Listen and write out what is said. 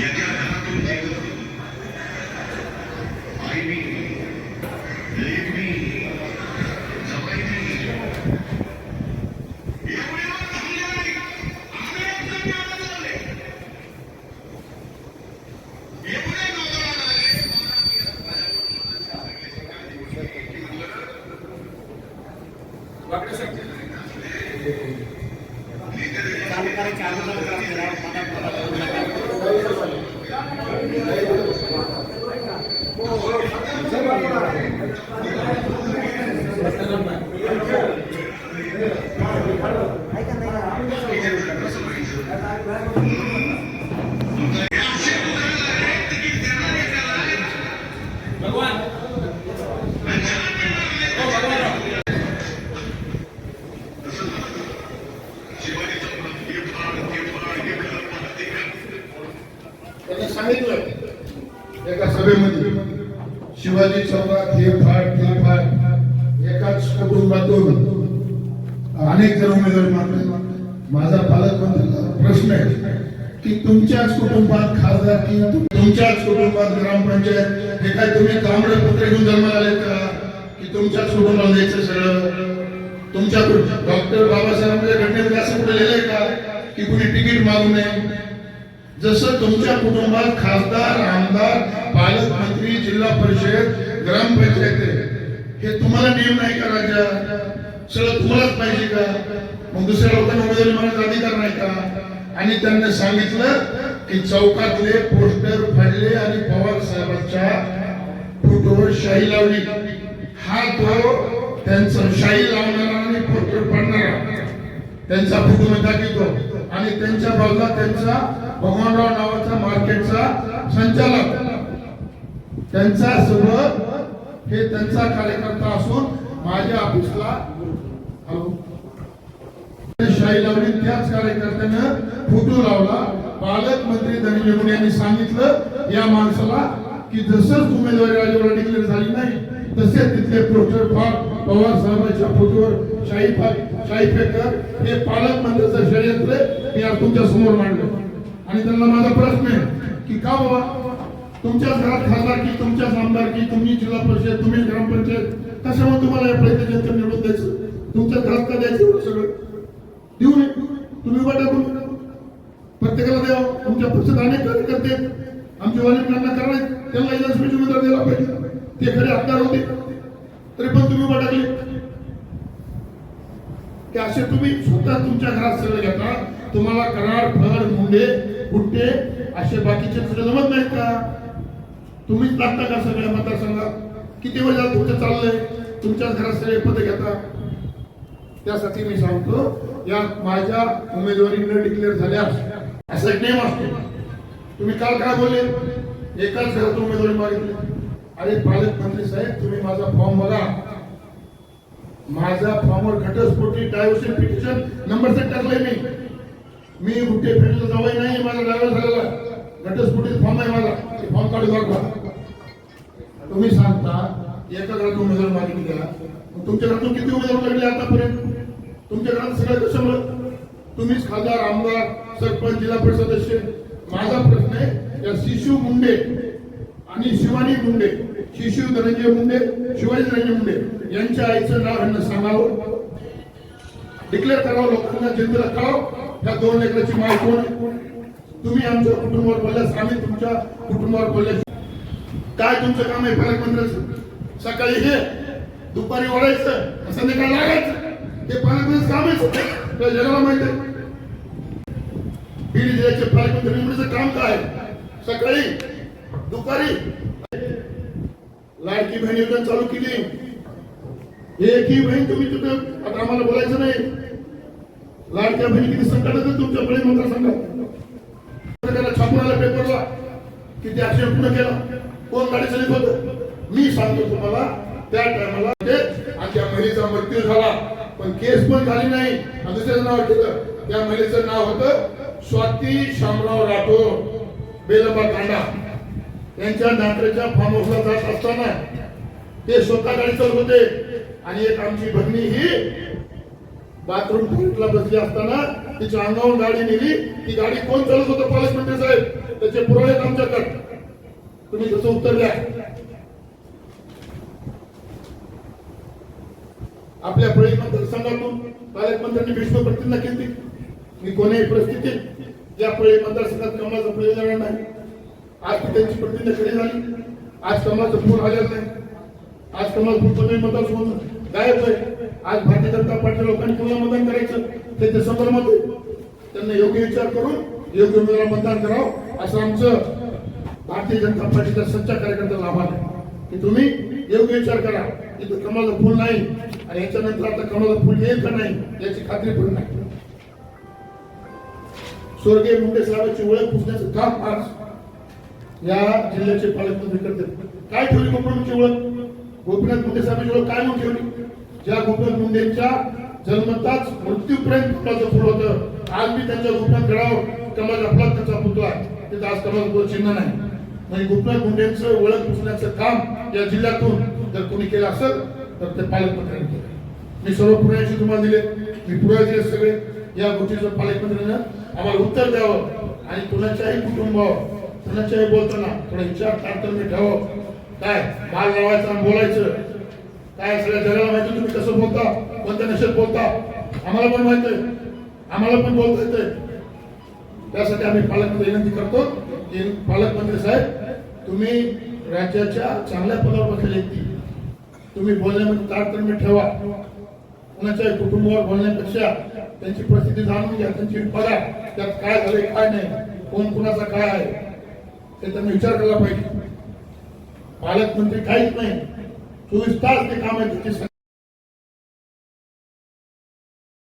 याच्या घरातून जिंकलो आईनी लेकनी जवाईनी एवढे शिवाजी चौकात हे फाड ते फाड एकाच कुटुंबातून अनेक जण उमेदवार मानले. माझा पालकमंत्र्यांना प्रश्न आहे की तुमच्याच कुटुंबात खासदार की तुमच्याच कुटुंबात ग्रामपंचायत हे काय तुम्ही तांबडे पत्र घेऊन जन्माला आले का? की तुमच्याच कुटुंबाला द्यायचं सगळं? तुमच्या डॉक्टर बाबासाहेबांच्या घटनेमध्ये असं कुठे लिहिलंय का? की कुणी तिकीट मागू नये? जसं तुमच्या कुटुंबात खासदार आमदार पालकमंत्री जिल्हा परिषद ग्रामपंचायत हे तुम्हाला नियम नाही का राजा? सगळं तुम्हालाच पाहिजे का? मग दुसऱ्या लोकांना उमेदवारी मागण्याचा अधिकार नाही का? आणि त्यांनी सांगितलं की चौकातले पोस्टर फाडले आणि पवार साहेबांच्या फोटोवर शाही लावली. हा तो त्यांचा शाही लावणारा आणि पोस्टर फाडणारा. त्यांचा फोटो दाखवतो आणि त्यांच्या बाजूला त्यांचा भगवानराव नावाचा मार्केटचा संचालक. त्यांचा सोबत हे त्यांचा कार्यकर्ता असून माझ्या ऑफिसला शाही लावणी त्याच कार्यकर्त्यानं फोटो लावला. पालकमंत्री धनंजय मुंडे यांनी सांगितलं या माणसाला की जसंच उमेदवारी राज्यावर डिक्लेअर झाली नाही तसे तिथले पोस्टर फार पवार साहेबांच्या फोटोवर शाही शाही फेकर हे पालकमंत्र्याचं षडयंत्र मी आज तुमच्यासमोर मांडलं. आणि त्यांना माझा प्रश्न आहे की का बाबा तुमच्याच घरात खासदार की तुमच्याच आमदार की तुम्ही जिल्हा परिषद तुम्ही ग्रामपंचायत कशामुळे तुम्हाला या प्रयत्न जनता निवडून द्यायचं? तुमच्या घरात का द्यायचं एवढं सगळं? देऊ नये. तुम्ही वाटा करू प्रत्येकाला द्या तुमच्या पक्षात अनेक कार्यकर्ते आमचे वालिकांना करणार त्यांना इलाजपेच उमेदवार द्यायला पाहिजे. ते खरे आमदार होते. तरी पण तुम्ही वाटाकले टाकले. असे तुम्ही स्वतः तुमच्या घरात सगळं घेता. तुम्हाला कराड फळ मुंडे गुट्टे असे बाकीचे दुसरे जमत नाहीत का? तुम्हीच लागता का सगळ्या मतदारसंघात? किती वेळ झालं तुमचं चाललंय? तुमच्याच घरात सगळे पद घेता? त्यासाठी मी सांगतो या माझ्या उमेदवारी न डिक्लेअर झाल्यास असा एक नियम असतो. तुम्ही काल काय बोलले? एकाच घरात उमेदवारी मागितली. अरे पालकमंत्री साहेब तुम्ही माझा फॉर्म बघा. माझ्या फॉर्मवर घटस्फोटी डायव्हर्शन पिटिशन नंबर सेट टाकलाय मी. मी कुठे फिरलं जवळ नाही माझा ड्रायव्हर झालेला. घटस्फोटीत फॉर्म आहे माझा. फॉर्म काढू लागला तुम्ही सांगता एका घरात उमेदवार मागितली द्या तुमच्या घरातून किती उमेदवार लागले आतापर्यंत? तुमच्या घरात सगळं कशामुळे तुम्हीच खासदार आमदार सरपंच जिल्हा परिषद सदस्य माझा प्रश्न आहे या शिशू मुंडे आणि शिवानी मुंडे शिशू धनंजय मुंडे शिवाजी धनंजय मुंडे यांच्या आईचं नाव यांना सांगावं. डिक्लेअर करावं लोकांना जनतेला कळावं या दोन लेकराची माय कोण? तुम्ही आमच्या कुटुंबावर बोलल्यास आम्ही तुमच्या कुटुंबावर बोलल्यास काय तुमचं काम आहे पालकमंत्र्याचं सकाळी हे दुपारी ओढायचं संध्याकाळी लागायचं. हे पालकमंत्र्याचं काम आहे. जगाला माहीत आहे. बीड जिल्ह्याचे पालकमंत्री निवडीचं काम काय? सकाळी दुपारी. लाडकी बहीण योजना चालू केली. एक ही बहीण तुम्ही तिथं आता आम्हाला बोलायचं नाही. लाडक्या बहिणी किती संकट येतं तुमच्या बहीण मतदारसंघात त्याला छापुराला पेपरला किती ऍक्सिडेंट पूर्ण केला. कोण गाडी चालित होत? मी सांगतो तुम्हाला त्या टायमाला आणि त्या महिलेचा मृत्यू झाला. पण केस पण झाली नाही. आणि दुसऱ्याचं नाव ठेवलं. त्या महिलेचं नाव होतं स्वाती शामराव राठोड. बेलंबा कांडा. यांच्या नात्याच्या फार्म हाऊसला जात असताना ते स्वतः गाडी चालत होते. आणि एक आमची भगिनी ही बाथरूम टॉयलेटला बसली असताना तिच्या अंगावर गाडी नेली. ती गाडी कोण चालत होतं पालकमंत्री साहेब त्याचे पुरावे तुम्ही त्याचं उत्तर द्या. आपल्या फळी मतदारसंघातून पालकमंत्र्यांनी भीष्म प्रतिज्ञा केली. मी कोणीही परिस्थितीत या फळी मतदारसंघात कमळाचं फुल जाणार नाही. आज त्यांची प्रतिज्ञा केली झाली. आज कमळाचं फूल आलेलं नाही. आज कमळ फूल कमी मतदारसंघ गायब आहे. आज भारतीय जनता पार्टी लोकांनी कोणाला मतदान करायचं ते डिसेंबर मत त्यांना योग्य विचार करून योग्य उमेदवाराला मतदान करावं असं आमचं भारतीय जनता पार्टीचा सच्चा कार्यकर्त्याला आव्हान आहे. की तुम्ही योग्य विचार करा. इथं कमळाचं फुल नाही आणि याच्यानंतर आता कमळाचं फुल येईल का नाही याची खात्री पण नाही. स्वर्गीय मुंडे साहेबांची ओळख पुसण्याचं काम आज या जिल्ह्याचे पालकमंत्री करते काय ठेवली गोपीनाथची ओळख? गोपीनाथ मुंडे साहेबांची ओळख काय म्हणून ठेवली? ज्या गोपीनाथ मुंडेंच्या जन्मताच मृत्यूपर्यंत कमळाचं फुल होतं आज मी त्यांच्या गोपीनाथ गडावर कमळाचा आपला त्याचा पुतळा आहे. तिथं आज कमळाचं चिन्ह नाही. म्हणजे गोपीनाथ मुंडेंचं ओळख पुसण्याचं काम या जिल्ह्यातून जर कोणी केलं असेल तर ते पालकमंत्र्यांनी केलं. मी सर्व पुण्याची तुम्हाला दिले. मी पुरावे दिले सगळे. या गोष्टीचं पालकमंत्र्यांना आम्हाला उत्तर द्यावं आणि कुणाच्याही कुटुंबावर कुणाच्याही बोलताना थोडा विचार तारतम्य ठेवावं. काय? माल लावायचं आणि बोलायचं. काय सगळ्या जगाला माहिती तुम्ही कसं बोलता? कोणत्या नशेत बोलता? आम्हाला पण माहीत आहे. आम्हाला पण बोलता येते त्यासाठी आम्ही पालकमंत्री विनंती करतो की पालकमंत्री साहेब तुम्ही राज्याच्या चांगल्या पदावर बसलेले व्यक्ती तुम्ही बोलण्यामध्ये तारतम्य ठेवा. कुणाच्या कुटुंबावर बोलण्यापेक्षा त्यांची परिस्थिती जाणून घ्या त्यांची बघा. त्यात काय झाले काय नाही कोण कुणाचा काय आहे ते त्यांनी विचार केला पाहिजे. पालकमंत्री काहीच नाही. चोवीस तास ते काम आहे त्याची